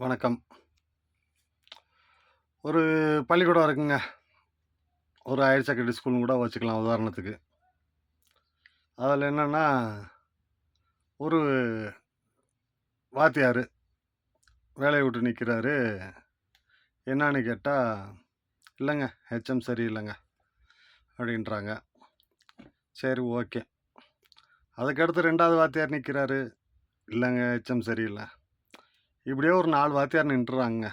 வணக்கம். ஒரு பள்ளிக்கூடம் இருக்குங்க. ஒரு ஹையர் செகண்டரி ஸ்கூலும் கூட வச்சுக்கலாம் உதாரணத்துக்கு. அதில் என்னென்னா ஒரு வாத்தியார் வேலையை விட்டு நிற்கிறாரு என்னன்னு கேட்டால் இல்லைங்க ஹெச்எம் சரியில்லைங்க அப்படின்றாங்க. சரி ஓகே. அதுக்கடுத்து ரெண்டாவது வாத்தியார் நிற்கிறாரு இல்லைங்க ஹெச்எம் சரியில்லை இப்படியே ஒரு நாலு வாத்தியார் நின்றுறாங்க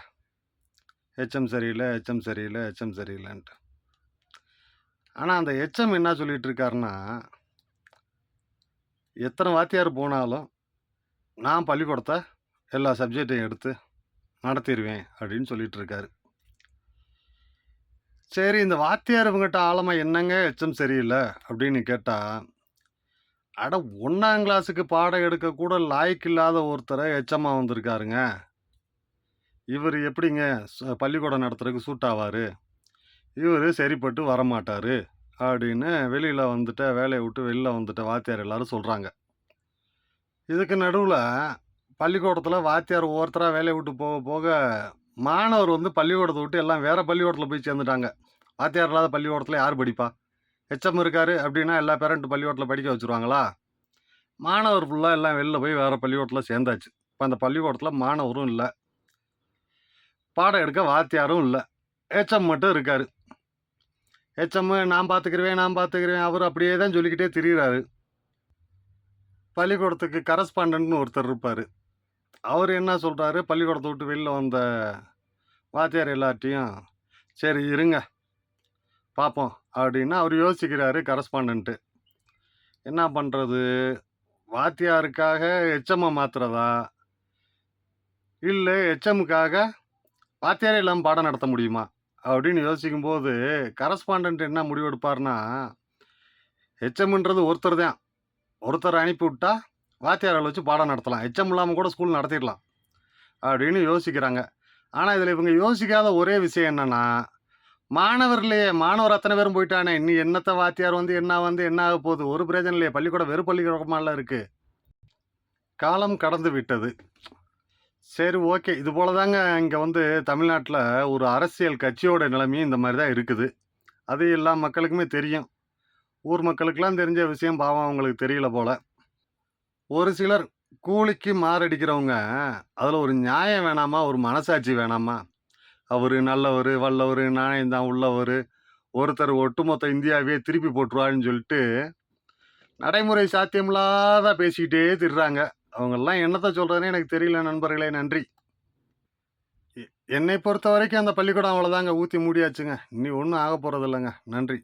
ஹெச்எம் சரியில்லை ஹெச்எம் சரியில்லை ஹெச்எம் சரியில்லைன்ட்டு ஆனால் அந்த ஹெச்எம் என்ன சொல்லிகிட்டு இருக்காருன்னா, எத்தனை வாத்தியார் போனாலும், நான் பள்ளிக்கூடத்தை எல்லா சப்ஜெக்ட்டையும் எடுத்து நடத்திடுவேன் அப்படின்னு சொல்லிகிட்டு இருக்காரு. சரி இந்த வாத்தியார் இவங்ககிட்ட ஆழமாக "என்னங்க ஹெச்எம் சரியில்லை அப்படின்னு கேட்டால் "அட ஒன்றாம் கிளாஸுக்கு பாடம் எடுக்க கூட லாயக்கு இல்லாத ஒருத்தரை ஹெச்எம்மா வந்திருக்காருங்க. இவர் எப்படிங்க ச பள்ளிக்கூடம் நடத்துறதுக்கு சூட் ஆவார் இவர் சரிப்பட்டு வரமாட்டார் அப்படின்னு வெளியில் வந்துட்ட வேலையை விட்டு வெளியில் வந்துட்ட வாத்தியார் எல்லாரும் சொல்கிறாங்க இதுக்கு நடுவில் பள்ளிக்கூடத்தில் வாத்தியார் ஒவ்வொருத்தராக வேலையை விட்டு போக போக, மாணவர் வந்து பள்ளிக்கூடத்தை விட்டு எல்லாம் வேறு பள்ளிக்கூடத்தில் போய் சேர்ந்துட்டாங்க. வாத்தியார் இல்லாத பள்ளிக்கூடத்தில் யார் படிப்பா? ஹெச்எம் இருக்கார் அப்படின்னா எல்லா பேரண்ட் பள்ளிக்கூடத்தில் படிக்க வச்சுருவாங்களா? மாணவர் ஃபுல்லாக எல்லாம் வெளில போய் வேறு பள்ளிக்கூடத்தில் சேர்ந்தாச்சு. இப்போ அந்த பள்ளிக்கூடத்தில் மாணவரும் இல்லை. பாடம் எடுக்க வாத்தியாரும் இல்லை. ஹெச்எம் மட்டும் இருக்கார். ஹெச்எம் "நான் பார்த்துக்கிறேன் நான் பார்த்துக்கிறேன் அவர் அப்படியே தான் சொல்லிக்கிட்டே திரிகிறாரு பள்ளிக்கூடத்துக்கு கரஸ்பாண்டன்ட்ன்னு ஒருத்தர் இருப்பார். அவர் என்ன சொல்கிறாரு பள்ளிக்கூடத்தை விட்டு வெளில வந்த வாத்தியார் எல்லார்ட்டையும் "சரி இருங்க, பார்ப்போம்" அப்படின்னு அவர் யோசிக்கிறாரு கரஸ்பாண்டன்ட்டு. என்ன பண்ணுறது வாத்தியாருக்காக ஹெச்எம்மை மாத்துறதா? இல்லை ஹெச்எம்முக்காக வாத்தியாரே இல்லாமல் பாடம் நடத்த முடியுமா? அப்படின்னு யோசிக்கும்போது, கரஸ்பாண்ட் என்ன முடிவெடுப்பார்ன்னா, ஹெச்எம்ன்றது ஒருத்தர் தான். ஒருத்தர அனுப்பிவிட்டா, வாத்தியார வச்சு பாடம் நடத்தலாம். ஹெச்எம் இல்லாமல் கூட ஸ்கூல் நடத்திடலாம். அப்படின்னு யோசிக்கிறாங்க. ஆனால் இதில் இவங்க யோசிக்காத ஒரே விஷயம் என்னென்னா மாணவர் இல்லையே, மாணவர் அத்தனை பேரும் போயிட்டானே, இனி என்னத்த வாத்தியார் வந்து என்ன வந்து என்ன ஆக போகுது? ஒரு பிரயோஜனம் இல்லையே, பள்ளிக்கூடம் வெறும் பள்ளிக்கூடமால்ல இருக்கு. காலம் கடந்து விட்டது. சரி ஓகே. இது போல தாங்க இங்கே வந்து தமிழ்நாட்டில் ஒரு அரசியல் கட்சியோட நிலைமையும் இந்த மாதிரி தான் இருக்குது. அது எல்லா மக்களுக்குமே தெரியும். ஊர் மக்களுக்கெல்லாம் தெரிஞ்ச விஷயம் பாவம் அவங்களுக்கு தெரியல போல் ஒரு சிலர் கூலிக்கு மாரடிக்கிறவங்க, அதில் ஒரு நியாயம் வேணாமா? ஒரு மனசாட்சி வேணாமா? அவர் நல்லவர் வல்லவர் நாணயம் தான் உள்ளவர் ஒருத்தர் ஒட்டுமொத்த இந்தியாவே திருப்பி போட்டுருவாருன்னு சொல்லிட்டு, நடைமுறை சாத்தியமில்லாத பேசிக்கிட்டே திடுறாங்க அவங்கெல்லாம் என்னத்தை சொல்கிறதுனே எனக்கு தெரியல நண்பர்களே! நன்றி. எ என்னை பொறுத்தவரைக்கும் அந்த பள்ளிக்கூடம் அவ்வளோதாங்க ஊற்றி மூடியாச்சுங்க. இனி ஒன்றும் ஆக போகிறதில்லைங்க நன்றி.